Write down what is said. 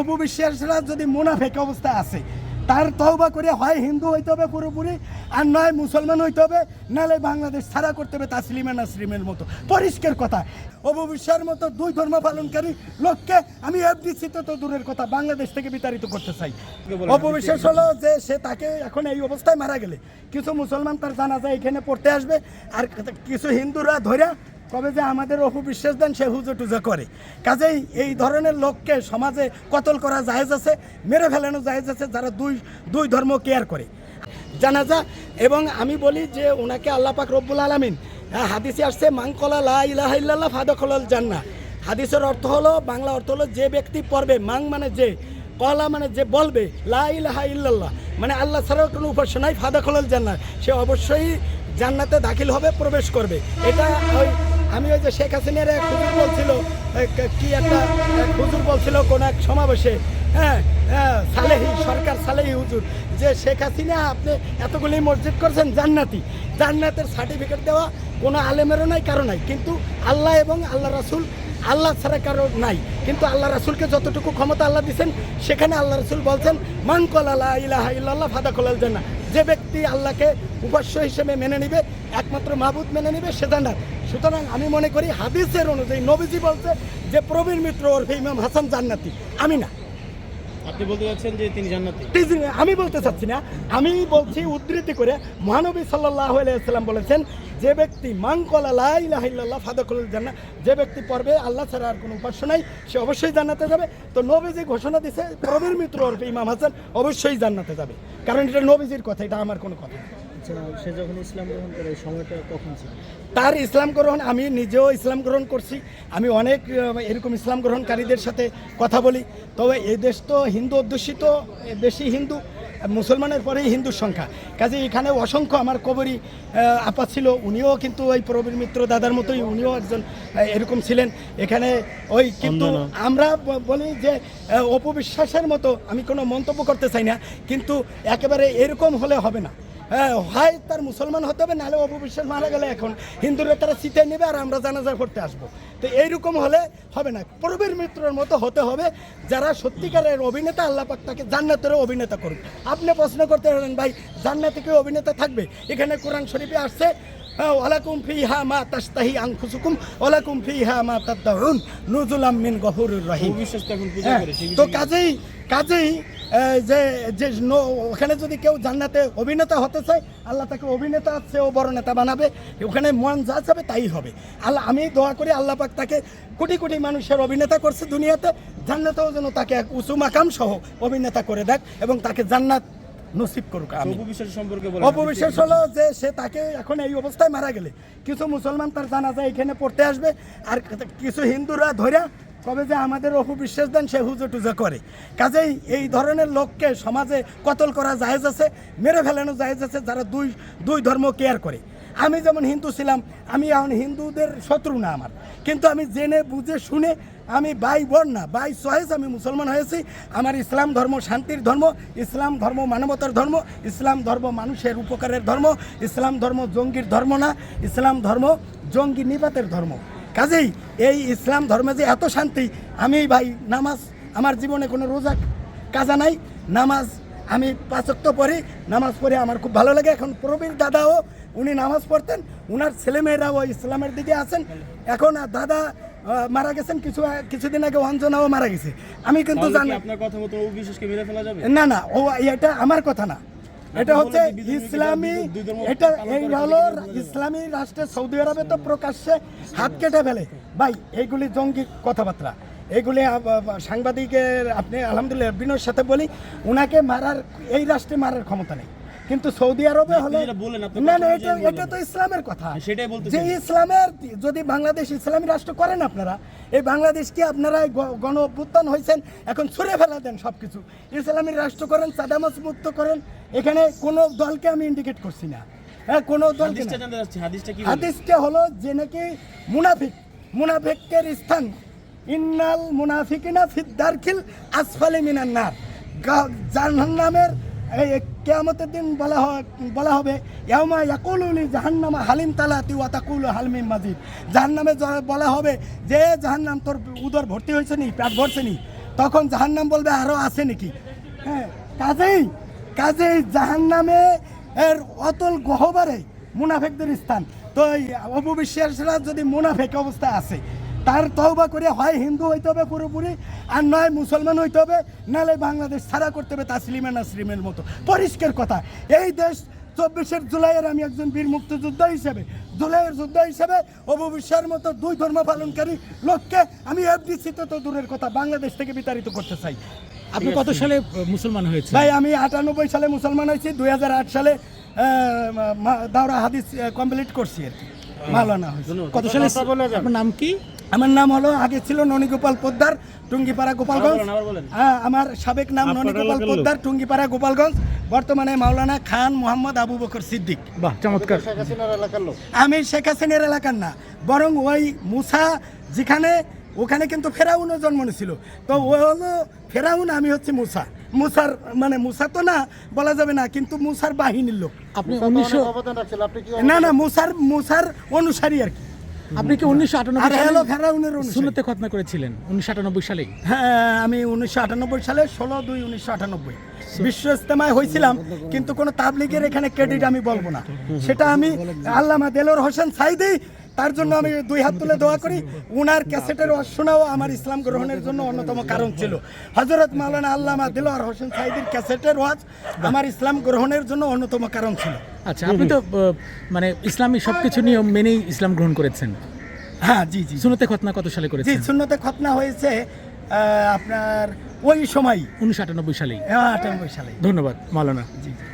অপবিশ্বাসরা যদি মুনাফেক অবস্থায় আছে, তার তওবা করে হয় হিন্দু হইতে হবে, পুরোপুরি, আর নয় মুসলমান হইতে হবে নাহলে বাংলাদেশ ছাড়া করতে হবে তাসলিমা নাসরিমের মতো। পরিষ্কার কথা। অপবিশ্বাসের মতো দুই ধর্ম পালনকারী লোককে আমি এফডিসিতে তো দূরের কথা, বাংলাদেশ থেকে বিতাড়িত করতে চাই। অপবিশ্বাস হলো যে সে তাকে এখন এই অবস্থায় মারা গেলে, কিছু মুসলমান তার জানাজা এখানে পড়তে আসবে, আর কিছু হিন্দুরা ধরে কবে যে আমাদের অপবিশ্বাস দেন, সে হুজো টুজো করে। কাজেই এই ধরনের লোককে সমাজে কতল করা জায়েজ আছে, মেরে ফেলানো জায়েজ আছে, যারা দুই দুই ধর্ম কেয়ার করে। জানাজা, এবং আমি বলি যে ওনাকে আল্লাহ পাক রব্বুল আলমিন হাদিসে আসছে মাংকলা লা ইলাহা ইল্লাল্লাহ ফাদখলাল জান্না হাদিসের অর্থ হলো, বাংলা অর্থ হলো যে ব্যক্তি পড়বে মাং মানে যে, কলা মানে যে বলবে, লা ইলাহা ইল্লাল্লাহ। মানে আল্লাহ ছাড়াও কোনো উপাসনাই ফাদখলাল জান্না সে অবশ্যই জান্নাতে দাখিল হবে, প্রবেশ করবে। এটা ওই আমি ওই যে শেখ হাসিনার এক হুজুর বলছিল কি একটা এক হুজুর বলছিল কোন এক সমাবেশে হ্যাঁ হ্যাঁ, সালেহি সরকার সালেহি হুজুর যে শেখ হাসিনা আপনি এতগুলি মসজিদ করছেন জান্নাতি জান্নাতের সার্টিফিকেট দেওয়া কোনো আলেমেরও নাই কারও নাই। কিন্তু আল্লাহ এবং আল্লাহ রাসুল আল্লাহ ছাড়া কারও নাই। কিন্তু আল্লাহ রাসুলকে যতটুকু ক্ষমতা আল্লাহ দিচ্ছেন সেখানে আল্লাহ রাসুল বলছেন, মান আল্লাহ ইলাহা ইল্লাল্লাহ ফাদা কলাল জান্নাহ। যে ব্যক্তি আল্লাহকে উপাস্য হিসেবে মেনে নিবে, একমাত্র মাহবুদ মেনে নিবে, সে জান্নাত। সুতরাং আমি মনে করি, হাদিসের অনুযায়ী নবীজি বলছে যে, প্রবীর মিত্র ওরফে ইমাম হাসান জান্নাতি। আমি না। আমি বলতে চাচ্ছি না। আমি বলছি উদ্ধৃতি করে মহানবী সাল্লাহ আলাইসাল্লাম বলেছেন, যে ব্যক্তি মাংকলা লাইল্লাহ ফাদাকুল জান্না যে ব্যক্তি পড়বে আল্লাহ ছাড়া আর কোনো উপাস্য নাই, সে অবশ্যই জান্নাতে যাবে। তো নবীজি ঘোষণা দিছে প্রবীর মিত্র ওরফে ইমাম হাসান অবশ্যই জান্নাতে যাবে। কারণ এটা নবীজির কথা, এটা আমার কোনো কথা সে যখন ইসলাম গ্রহণ করে সময়টা কখন ছিল? তার ইসলাম গ্রহণ আমি নিজেও ইসলাম গ্রহণ করছি। আমি অনেক এরকম ইসলাম গ্রহণকারীদের সাথে কথা বলি। তবে এই দেশ তো হিন্দু অধ্যুষিত বেশি হিন্দু মুসলমানের পরেই হিন্দুর সংখ্যা। কাজে এখানে অসংখ্য আমার কবরী আপা ছিল উনিও কিন্তু ওই প্রবীর মিত্র দাদার মতোই উনিও একজন এরকম ছিলেন। এখানে ওই কিন্তু আমরা বলি যে অপবিশ্বাসের মতো আমি কোনো মন্তব্য করতে চাই না কিন্তু একেবারে এরকম হলে হবে না। হ্যাঁ হয় তার মুসলমান হতে হবে নাহলে অপবিশ্বাস মারা গেলে এখন। হিন্দুরা তারা শীতে নেবে আর আমরা জানাজা করতে আসব। তো এইরকম হলে হবে না। প্রবীর মিত্রের মতো হতে হবে যারা সত্যিকারের অভিনেতা আল্লাহ পাক তাকে জান্নাতেরও অভিনেতা করুন আপনি প্রশ্ন করতে পারেন ভাই জান্নাতে কেউ অভিনেতা থাকবে? এখানে কোরআন শরীফে আসছে হ্যাঁ, ওয়ালাকুম ফিহা মা তাস্তাহি আনফুসুকুম ওয়ালাকুম ফিহা মা তাদ্দাউন নুজুলাম মিন গফুরুর রহিম। তো হ্যাঁ, কাজেই কাজেই যে যে ওখানে যদি কেউ জান্নাতে অভিনেতা হতে চায় আল্লাহ তাকে অভিনেতা চেয়েও বড় নেতা বানাবে। ওখানে মন যা চাবে তাই হবে। আল্লাহ আমি দোয়া করি আল্লাহ পাক তাকে কোটি কোটি মানুষের অভিনেতা করছে দুনিয়াতে। জান্নাতেও যেন তাকে এক উঁচু মাকাম সহ অভিনেতা করে দেখ এবং তাকে জান্নাত নসিব করুক আমি অপবিশ্বাস সম্পর্কে অপবিশ্বাস হলো যে সে তাকে এখন এই অবস্থায় মারা গেলে। কিছু মুসলমান তার জানাজা এখানে পড়তে আসবে। আর কিছু হিন্দুরা ধরে কবে যে আমাদের অপবিশ্বাস দেন, সে হুজো টুজো করে। কাজেই এই ধরনের লোককে সমাজে কতল করা জায়েজ আছে, মেরে ফেলানো জায়েজ আছে, যারা দুই দুই ধর্ম কেয়ার করে। আমি যেমন হিন্দু ছিলাম, আমি এখন হিন্দুদের শত্রু না আমার। কিন্তু আমি জেনে, বুঝে, শুনে আমি বাই বোন না বাই চয়েস আমি মুসলমান হয়েছি। আমার ইসলাম ধর্ম শান্তির ধর্ম, ইসলাম ধর্ম মানবতার ধর্ম, ইসলাম ধর্ম মানুষের উপকারের ধর্ম, ইসলাম ধর্ম জঙ্গির ধর্ম না, ইসলাম ধর্ম জঙ্গি নিপাতের ধর্ম। কাজেই এই ইসলাম ধর্মে যে এত শান্তি আমি ভাই নামাজ আমার জীবনে কোনো রোজা কাজা নাই। নামাজ আমি পাঁচক্ত পড়ি নামাজ পড়ে আমার খুব ভালো লাগে। এখন প্রবীর দাদাও উনি নামাজ পড়তেন উনার ছেলেমেয়েরাও ইসলামের দিকে আছেন। এখন আর দাদা মারা গেছেন কিছু কিছুদিন আগে অঞ্জনাও মারা গেছে। আমি কিন্তু জানি আপনার কথা মতো অবিশ্বাসকে মেরে ফেলা যাবে? না না ও এটা আমার কথা না। এটা হচ্ছে ইসলামী এটা এই হলো? ইসলামী রাষ্ট্রে সৌদি আরবে তো প্রকাশ্যে হাত কেটে ফেলে ভাই এইগুলি জঙ্গি কথাবার্তা আব- সাংবাদিকের আপনি আলহামদুলিল্লাহ বিনয়ের সাথে বলি ওনাকে মারার এই রাষ্ট্রে মারার ক্ষমতা নেই কিন্তু সৌদি আরবে হলে না না এটা এটা তো ইসলামের কথা। সেটাই বলতে যে ইসলামের যদি বাংলাদেশ ইসলামী রাষ্ট্র করেন আপনারা এই বাংলাদেশকে আপনারা গণ অভ্যুত্থান হয়েছেন এখন ছুঁড়ে ফেলা দেন সব কিছু ইসলামী রাষ্ট্র করেন সাদামাস মুক্ত করেন এখানে কোনো দলকে আমি ইন্ডিকেট করছি না। হ্যাঁ কোনো দল হাদিসটা কি হলো যে নাকি মুনাফিক মুনাফিকের স্থান। ইন্নাল মুনাফিকিনা ফিদ্দারখিল আসফালি মিনান নার জাহান্নামের এই কেয়ামতের দিন বলা হয় বলা হবে ইয়ামা ইয়াকুলুলি জাহান্নামা হালিম তালাতি ওয়া তাকুলু হালমিম মাজিদ। জাহান্নামে বলা হবে, যে জাহান্নাম তোর উদর ভর্তি হয়েছে নি, পেট ভরছে নি, তখন জাহান্নাম বলবে, আরও আছে নাকি? হ্যাঁ কাজেই কাজেই জাহান্নামে এর অতল গহবারে মুনাফেকদের স্থান। তো অপবিশ্বাসরা যদি মুনাফেক অবস্থায় আছে তার তওবা করে হয় হিন্দু হইতে হবে পুরোপুরি। আর নয় মুসলমান হইতে হবে নাহলে বাংলাদেশ ছাড়া করতে হবে তাসলিমা নাসরিমের মতো। পরিষ্কার কথা এই দেশ চব্বিশের জুলাইয়ের আমি একজন বীর মুক্তিযোদ্ধা হিসেবে জুলাইয়ের যোদ্ধা হিসেবে অববিশ্বের মতো দুই ধর্ম পালনকারী লোককে আমি এফডিসিতে তো দূরের কথা বাংলাদেশ থেকে বিতাড়িত করতে চাই। আপনি কত সালে মুসলমান হয়েছে ভাই আমি আটানব্বই সালে মুসলমান হয়েছি দুই হাজার আট সালে দাওরা হাদিস কমপ্লিট করছি আর কি। মালানা হয়েছে। কত সালে আপনার নাম কি? আমার নাম হলো আগে ছিল ননীগোপাল পোদ্দার টুঙ্গিপাড়া গোপালগঞ্জ। হ্যাঁ আমার সাবেক নাম ননীগোপাল পোদ্দার টুঙ্গিপাড়া গোপালগঞ্জ বর্তমানে মাওলানা খান মোহাম্মদ আবু বকর সিদ্দিক। বাহ চমৎকার। আমি শেখ হাসিনের এলাকার না বরং ওই মুসা যেখানে ওখানে কিন্তু ফেরাউনও জন্ম নিয়েছিল। তো ও হলো ফেরাউন আমি হচ্ছে মুসা। মুসার মানে মুসা তো না বলা যাবে না কিন্তু মুসার বাহিনীর লোক। আপনি না না মুসার মুসার অনুসারী আর কি। আপনি কি উনিশশো আটানব্বই ফেরাউনের অনুসারী সুন্নতে খতনা করেছিলেন উনিশশো আটানব্বই সালে হ্যাঁ আমি উনিশশো আটানব্বই সালে ষোলো দুই উনিশশো আটানব্বই। বিশ্ব ইস্তেমায় হয়েছিলাম কিন্তু কোনো তাবলিগের এখানে ক্রেডিট আমি বলব না। সেটা আমি আল্লামা দেলোর হোসেন সাইদি তার জন্য আমি দুই হাত তুলে দোয়া করি। উনার ক্যাসেটের শোনাও আমার ইসলাম গ্রহণের জন্য অন্যতম কারণ ছিল। হজরত মাওলানা আল্লামা দেলোয়ার হোসেন সাইদির ক্যাসেটের ওয়াজ আমার ইসলাম গ্রহণের জন্য অন্যতম কারণ ছিল। আচ্ছা আপনি তো মানে ইসলামী সবকিছু নিয়ম মেনেই ইসলাম গ্রহণ করেছেন। হ্যাঁ জি জি। সুন্নতে খতনা কত সালে করেছেন? জি শূন্যতে খতনা হয়েছে আপনার ওই সময়। উনিশশো আটানব্বই সালেই। আটানব্বই সালে ধন্যবাদ মাওলানা। জি জি।